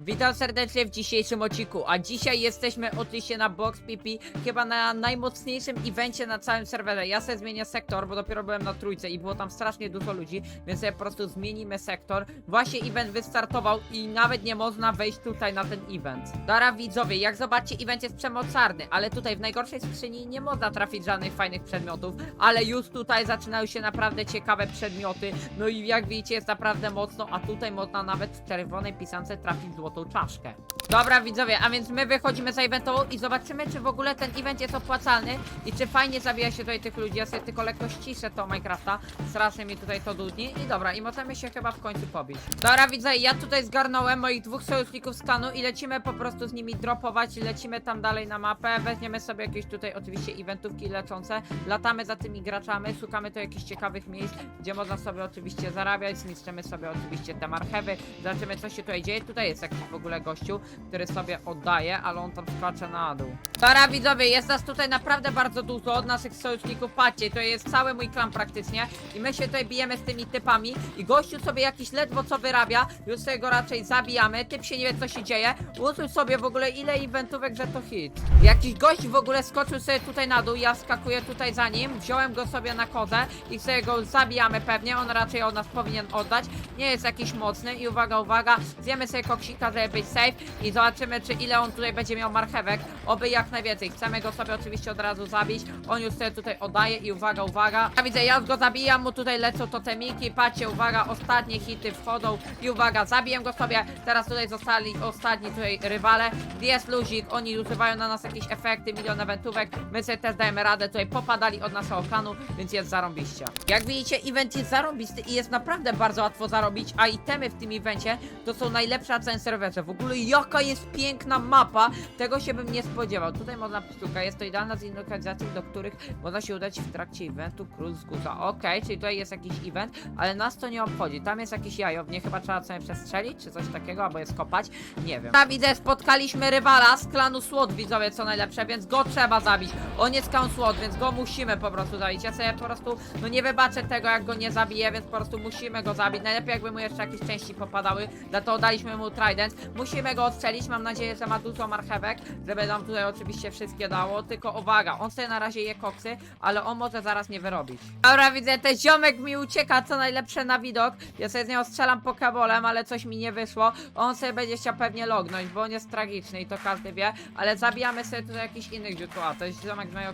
Witam serdecznie w dzisiejszym odcinku, a dzisiaj jesteśmy oczywiście na Box PP, chyba na najmocniejszym evencie na całym serwerze. Ja sobie zmienię sektor, bo dopiero byłem na trójce i było tam strasznie dużo ludzi, więc sobie po prostu zmienimy sektor. Właśnie event wystartował i nawet nie można wejść tutaj na ten event. Dara widzowie, jak zobaczcie, event jest przemocarny, ale tutaj w najgorszej skrzyni nie można trafić żadnych fajnych przedmiotów, ale już tutaj zaczynają się naprawdę ciekawe przedmioty, no i jak widzicie jest naprawdę mocno, a tutaj można nawet w czerwonej pisance trafić złotą czaszkę. Dobra widzowie, a więc my wychodzimy za eventową i zobaczymy czy w ogóle ten event jest opłacalny i czy fajnie zabija się tutaj tych ludzi. Ja sobie tylko lekko ściszę to Minecrafta, strasznie mi tutaj to dudni. I dobra, i możemy się chyba w końcu pobić. Dobra widzowie, ja tutaj zgarnąłem moich dwóch sojuszników z klanu i lecimy po prostu z nimi dropować, lecimy tam dalej na mapę, weźmiemy sobie jakieś tutaj oczywiście eventówki leczące, latamy za tymi graczami, szukamy tu jakichś ciekawych miejsc, gdzie można sobie oczywiście zarabiać, zniszczymy sobie oczywiście te marchewy, zobaczymy co się tutaj dzieje, tutaj jest jakiś w ogóle gościu, który sobie oddaje, ale on tam skacze na dół. Dobra widzowie, jest nas tutaj naprawdę bardzo dużo od naszych sojuszników, patrzcie, to jest cały mój klan praktycznie i my się tutaj bijemy z tymi typami i gościu sobie jakiś ledwo co wyrabia, już sobie go raczej zabijamy, typ się nie wie co się dzieje, usuń sobie w ogóle ile eventówek, że to hit. Jakiś gość w ogóle skoczył sobie tutaj na dół, ja skakuję tutaj za nim, wziąłem go sobie na kozę i sobie go zabijamy pewnie, on raczej od nas powinien oddać, nie jest jakiś mocny i uwaga, uwaga, zjemy sobie koksika, żeby być safe i zobaczymy czy ile on tutaj będzie miał marchewek, oby jak najwięcej, chcemy go sobie oczywiście od razu zabić, on już sobie tutaj oddaje i uwaga, uwaga, ja widzę, ja go zabijam, mu tutaj lecą totemiki, patrzcie, uwaga, ostatnie hity wchodzą. I uwaga, zabiję go sobie, teraz tutaj zostali ostatni tutaj rywale, jest luzik, oni używają na nas jakieś efekty, milion eventówek, my sobie też dajemy radę, tutaj popadali od naszego klanu, więc jest zarąbiście. Jak widzicie, event jest zarąbisty i jest naprawdę bardzo łatwo zarobić, a itemy w tym evencie to są najlepsze na całym serwerze. W ogóle jaka jest piękna mapa, tego się bym nie spodziewał. Tutaj można sztuka, jest to idealna z lokalizacji, do których można się udać w trakcie eventu Król z Guza. Okej, czyli tutaj jest jakiś event, ale nas to nie obchodzi. Tam jest jakieś jajo, w nie chyba trzeba sobie przestrzelić, czy coś takiego, albo je skopać, nie wiem. Ja widzę, spotkaliśmy rywala z klanu Słod, widzowie, co najlepsze, więc go trzeba zabić. On jest klan Słod, więc go musimy po prostu zabić. Ja sobie po prostu, no nie wybaczę tego, jak go nie zabiję, więc po prostu musimy go zabić. Najlepiej jakby mu jeszcze jakieś części popadały, dlatego daliśmy mu trident. Musimy go odstrzelić, mam nadzieję, że ma dużo marchewek, żeby nam tutaj oczywiście wszystkie dało, tylko uwaga, on sobie na razie je koksy, ale on może zaraz nie wyrobić. Dobra, widzę, ten ziomek mi ucieka, co najlepsze na widok. Ja sobie z niego strzelam pokebolem, ale coś mi nie wyszło. On sobie będzie chciał pewnie lognąć, bo on jest tragiczny i to każdy wie, ale zabijamy sobie tutaj jakichś innych dziutów. A, to jest ziomek z mojego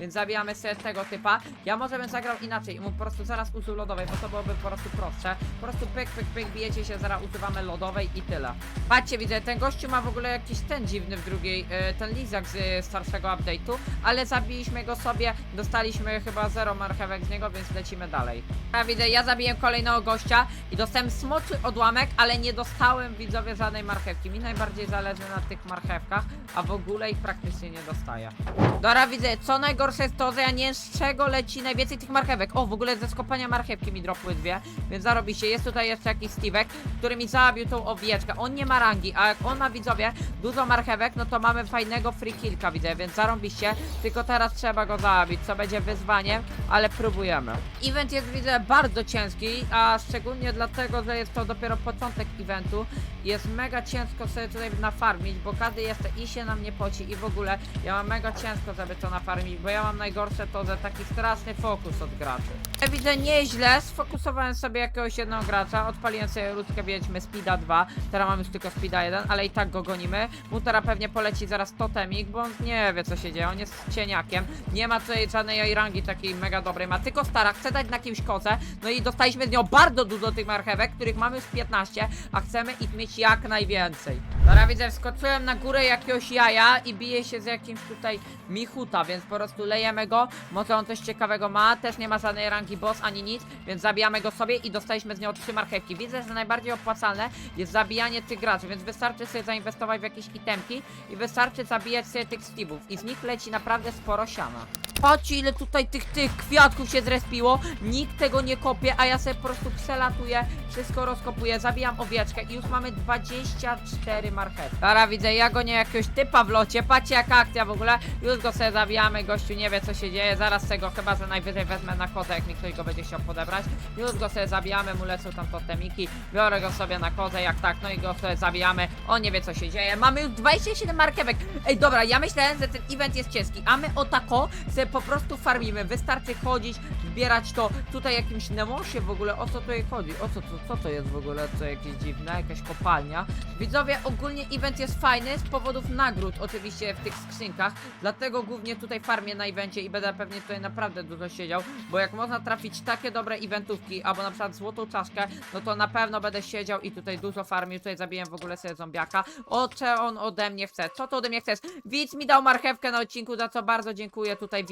więc zabijamy sobie tego typa. Ja może bym zagrał inaczej, mu po prostu zaraz użył lodowej, bo to byłoby po prostu prostsze. Po prostu pyk, pyk, pyk, bijecie się, zaraz używamy lodowej i tyle. Patrzcie, widzę, ten gościu ma w ogóle jakiś ten dziwny w drugiej, e, ten lizak z starszego update'u, ale zabiliśmy go sobie, dostaliśmy chyba zero marchewek z niego, więc lecimy dalej. Ja widzę, ja zabiłem kolejnego gościa i dostałem smoczy odłamek, ale nie dostałem widzowie żadnej marchewki. Mi najbardziej zależy na tych marchewkach, a w ogóle ich praktycznie nie dostaję. Dobra, widzę, co najgorsze jest to, że ja nie z czego leci najwięcej tych marchewek. O, w ogóle ze skopania marchewki mi dropły dwie, więc zarobiście. Jest tutaj jeszcze jakiś Steve'ek, który mi zabił tą owieczkę. On nie ma rangi, a jak on ma widzowie dużo marchewek, no to mamy fajnego free killka, widzę, więc zarobiście. Tylko teraz trzeba go zabić, co będzie wyzwaniem, ale próbujemy. Event jest, widzę, bardzo ciężki, a szczególnie dlatego, że jest to dopiero początek eventu. Jest mega ciężko sobie tutaj nafarmić, bo każdy jeszcze i się na mnie poci i w ogóle ja mam mega ciężko, żeby to nafarmić, bo ja mam najgorsze to, że taki straszny fokus od graczy. Ja widzę nieźle, sfokusowałem sobie jakiegoś jednego gracza, odpaliłem sobie ludzkę wiedźmy Speeda 2, teraz mam już tylko Speeda 1, ale i tak go gonimy. Mu teraz pewnie poleci zaraz totemik, bo on nie wie co się dzieje, on jest cieniakiem, nie ma tutaj żadnej rangi takiej mega dobrej, ma tylko stara, chce dać na kimś koce, no i dostaliśmy z nią bardzo dużo tych marchewek, których mamy już 15, a chcemy ich mieć jak najwięcej. Dobra, widzę, wskoczyłem na górę jakiegoś jaja i bije się z jakimś tutaj Michuta, więc po prostu lejemy go. Może on coś ciekawego ma, też nie ma żadnej rangi boss ani nic, więc zabijamy go sobie i dostaliśmy z niego trzy marchewki. Widzę, że najbardziej opłacalne jest zabijanie tych graczy, więc wystarczy sobie zainwestować w jakieś itemki i wystarczy zabijać sobie tych Steve'ów i z nich leci naprawdę sporo siana. Patrzcie ile tutaj tych, tych kwiatków się zrespiło. Nikt tego nie kopie, a ja sobie po prostu przelatuję, wszystko rozkopuję, zabijam owieczkę i już mamy 24 marchewki. Dobra, widzę, ja gonię jakiegoś typa w locie, patrzcie jaka akcja w ogóle. Już go sobie zabijamy, gościu nie wie co się dzieje, zaraz tego chyba, że najwyżej wezmę na kozę, jak mi ktoś go będzie chciał podebrać. Już go sobie zabijamy, mu lecą tam totemiki, biorę go sobie na kozę, jak tak, no i go sobie zabijamy. On nie wie co się dzieje, mamy już 27 marchewek. Ej, dobra, ja myślałem, że ten event jest ciężki, a my o tako sobie po prostu farmimy. Wystarczy chodzić, zbierać to. Tutaj jakimś nemosie w ogóle, o co tutaj chodzi? O co, co, co to jest w ogóle? Co jakieś dziwne? Jakaś kopalnia? Widzowie, ogólnie event jest fajny z powodów nagród, oczywiście w tych skrzynkach. Dlatego głównie tutaj farmię na evencie i będę pewnie tutaj naprawdę dużo siedział, bo jak można trafić takie dobre eventówki, albo na przykład złotą czaszkę, no to na pewno będę siedział i tutaj dużo farmił. Tutaj zabiłem w ogóle sobie zombiaka. O, co on ode mnie chce? Co to ode mnie chcesz? Widz mi dał marchewkę na odcinku, za co bardzo dziękuję tutaj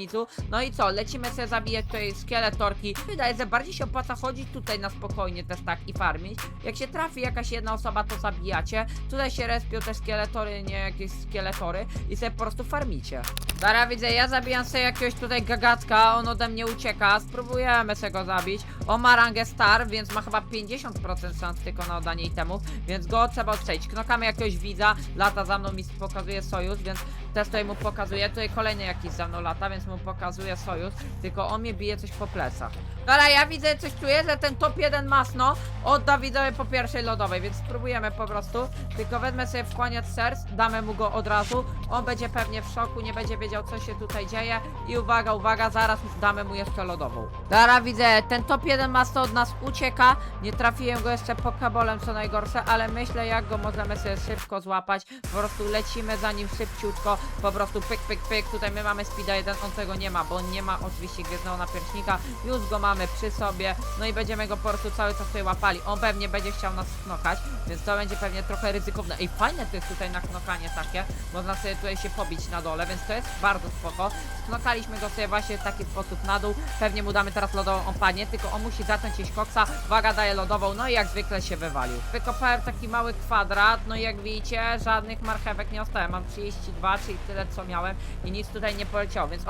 No i co, lecimy sobie zabijać tutaj szkieletorki. Wydaje, że bardziej się opłaca chodzić tutaj na spokojnie też tak i farmić. Jak się trafi jakaś jedna osoba, to zabijacie. Tutaj się respią te szkieletory, nie jakieś szkieletory i sobie po prostu farmicie. Dobra, widzę, ja zabijam sobie jakiegoś tutaj gagacka, on ode mnie ucieka, spróbujemy sobie go zabić. On ma rangę star, więc ma chyba 50% szans tylko na oddanie itemów, więc go trzeba odstrzelić. Knokamy jakiegoś widza, lata za mną mi pokazuje sojusz, więc też tutaj mu pokazuje. Tutaj kolejny jakiś za mną lata, więc mu pokazuje sojusz, tylko on mnie bije coś po plecach. Dobra, ja widzę, coś czuję, że ten top 1 masno odda widzowie po pierwszej lodowej, więc spróbujemy po prostu. Tylko wezmę sobie wchłaniać serc, damy mu go od razu. On będzie pewnie w szoku, nie będzie wiedział co się tutaj dzieje. I uwaga, uwaga, zaraz damy mu jeszcze lodową. Dobra, widzę, ten top 1 masno od nas ucieka. Nie trafiłem go jeszcze pokabolem, co najgorsze, ale myślę jak go możemy sobie szybko złapać. Po prostu lecimy za nim szybciutko, po prostu pyk, pyk, pyk. Tutaj my mamy speeda 1, on tego nie ma, bo on nie ma oczywiście gwiezdnego napierśnika. Już go mamy przy sobie, no i będziemy go po prostu cały czas tutaj łapali. On pewnie będzie chciał nas knokać, więc to będzie pewnie trochę ryzykowne. Ej, fajne to jest tutaj na knokanie takie. Można sobie tutaj się pobić na dole, więc to jest bardzo spoko. Knokaliśmy go sobie właśnie w taki sposób na dół. Pewnie mu damy teraz lodową, on padnie, tylko on musi zacząć jeść koksa. Uwaga, daje lodową, no i jak zwykle się wywalił. Wykopałem taki mały kwadrat, no i jak widzicie, żadnych marchewek nie ostałem. Mam 32, czyli tyle co miałem i nic tutaj nie poleciało, więc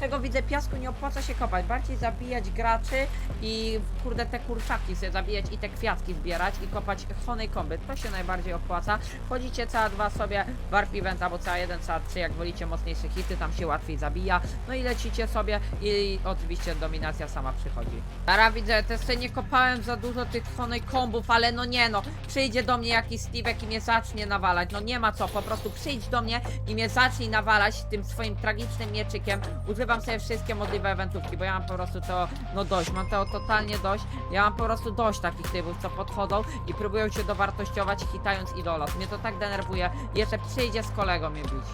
tego widzę piasku nie opłaca się kopać. Bardziej zabijać graczy i kurde te kurczaki sobie zabijać i te kwiatki zbierać i kopać honej komby. To się najbardziej opłaca. Chodzicie cała dwa sobie warp event albo cała jeden, cała trzy, jak wolicie mocniejsze hity, tam się łatwiej zabija. No i lecicie sobie i oczywiście dominacja sama przychodzi. Teraz widzę, też sobie nie kopałem za dużo tych honej kombów, ale no nie no, przyjdzie do mnie jakiś Steve'ek i mnie zacznie nawalać. No nie ma co, po prostu przyjdź do mnie i mnie zacznij nawalać tym swoim tragicznym mieczykiem. Używam sobie wszystkie możliwe eventówki, bo ja mam po prostu to, no dość, mam tego totalnie dość. Ja mam po prostu dość takich typów, co podchodzą i próbują się dowartościować, hitając idolos. Mnie to tak denerwuje. Jeszcze przyjdzie z kolegą mnie bić.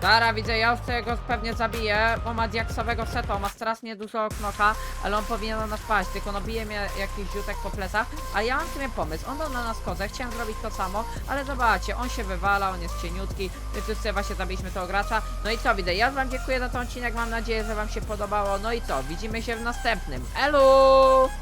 Dara, widzę, ja już sobie go pewnie zabiję, bo ma diaksowego seta, on ma strasznie dużo knoka, ale on powinien na nas paść, tylko no bije mnie jakiś rzutek po plecach, a ja mam w pomysł, on dał na nas kozę, chciałem zrobić to samo, ale zobaczcie, on się wywala, on jest cieniutki, już sobie właśnie zabiliśmy tego gracza, no i co, widzę, ja wam dziękuję za ten odcinek, mam nadzieję, że wam się podobało, no i co, widzimy się w następnym, elu!